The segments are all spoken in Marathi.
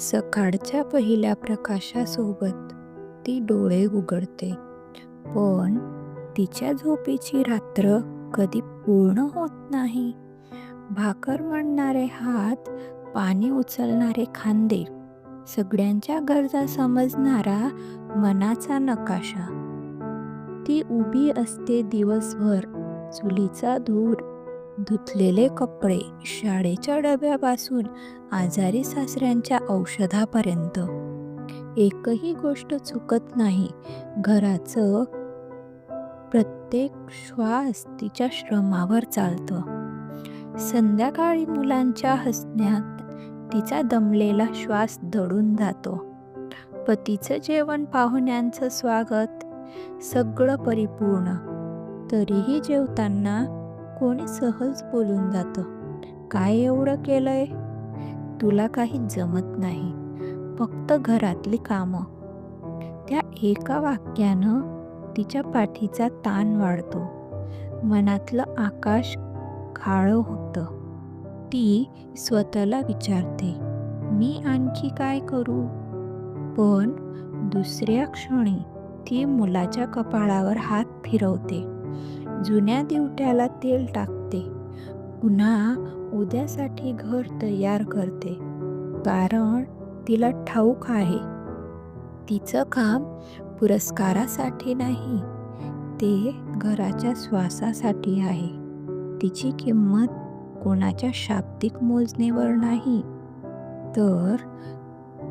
सकाळच्या पहिल्या प्रकाशासोबत ती डोळे उघडते. पण तिच्या झोपेची रात्र कधी पूर्ण होत नाही. भाकर म्हणणारे हात पाणी उचलणारे खांदे सगळ्यांच्या गरजा समजणारा मनाचा नकाशा. ती उभी असते दिवसभर चुलीचा धूर धुतलेले कपडे शाळेच्या डब्यापासून आजारी सासऱ्यांच्या औषधापर्यंत. एकही गोष्ट चुकत नाही. घराचं प्रत्येक श्वास तिच्या श्रमावर चालतं. संध्याकाळी मुलांच्या हसण्यात तिचा दमलेला श्वास दडून जातो. पतीचं जेवण पाहुण्यांचं स्वागत सगळं परिपूर्ण. तरीही जेवताना कोणी सहज बोलून जातं. काय एवढं केलंय? तुला काही जमत नाही. फक्त घरातली कामं. त्या एका वाक्यानं तिच्या पाठीचा ताण वाढतो. मनातलं आकाश काळं होतं. ती स्वतःला विचारते मी आणखी काय करू? पण दुसऱ्या क्षणी ती मुलाच्या कपाळावर हात फिरवते. जुन्या दिवट्याला तेल टाकते. पुन्हा उद्यासाठी घर तयार करते. कारण तिला ठाऊक आहे. तिचं काम पुरस्कारासाठी नाही ते घराच्या श्वासासाठी आहे. तिची किंमत कोणाच्या शाब्दिक मोजणीवर नाही. तर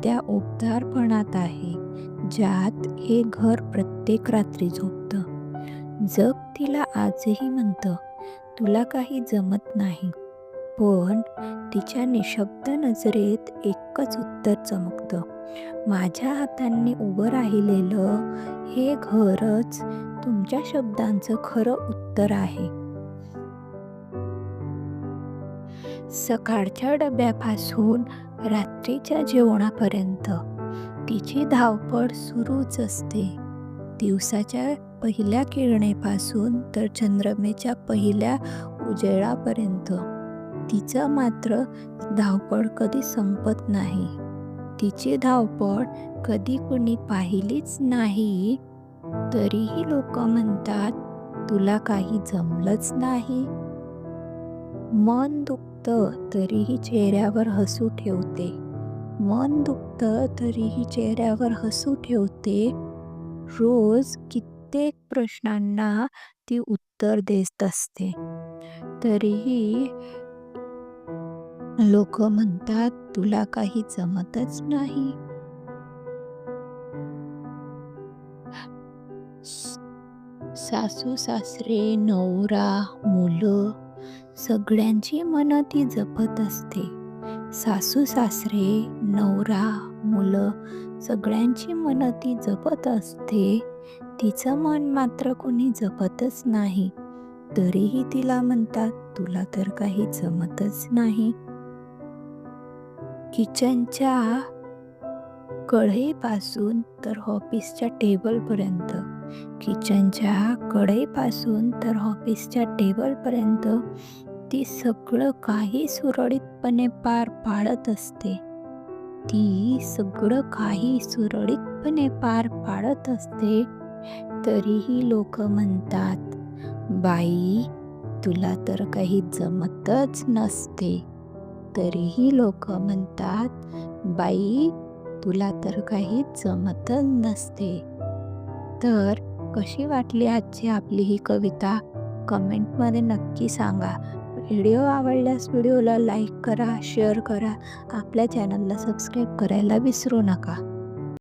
त्या उबदारपणात आहे ज्यात हे घर प्रत्येक रात्री झोप जग तिला आजही म्हणतं तुला काही जमत नाही. पण तिच्या निशब्द नजरेत एकच उत्तर चमकतं माझ्या हातांनी उभं राहिलेलं हे घरच तुमच्या शब्दांचं खरं उत्तर आहे. सकाळच्या डब्यापासून रात्रीच्या जेवणापर्यंत तिची धावपळ सुरूच असते. दिवसाच्या पहिल्या किरणेपासून तर चंद्रमेच्या पहिल्या उजेडापर्यंत. तिचं मात्र धावपळ कधी संपत नाही. तिची धावपळ कधी कुणी पाहिलीच नाही. तरीही लोक म्हणतात तुला काही जमलंच नाही. मन दुखतं तरीही चेहऱ्यावर हसू ठेवते. मन दुखतं तरीही चेहऱ्यावर हसू ठेवते. रोज किती प्रत्येक प्रश्नांना ती उत्तर देत असते. तरीही लोक म्हणतात तुला काही जमतच नाही. सासू सासरे नवरा मुलं सगळ्यांची मन ती जपत असते. सासू सासरे नवरा मुलं सगळ्यांची मन ती जपत असते. तिचं मन मात्र कोणी जपतच नाही. तरीही तिला म्हणतात तुला तर काही जमतच नाही. किचनच्या कढईपासून तर ऑफिसच्या टेबलपर्यंत किचनच्या कढईपासून तर ऑफिसच्या टेबलपर्यंत ती सगळं काही सुरळीतपणे पार पाडत असते. ती सगळं काही सुरळीतपणे पार पाडत असते. तरीही लोक म्हणतात बाई तुला तर काही जमतच नसते. तरीही लोक म्हणतात बाई तुला तर काही जमतच नसते. तर कशी वाटली आजची आपली ही कविता? कमेंटमध्ये नक्की सांगा. व्हिडिओ आवडल्यास व्हिडिओला लाईक करा शेअर करा. आपल्या चॅनलला सबस्क्राईब करायला विसरू नका.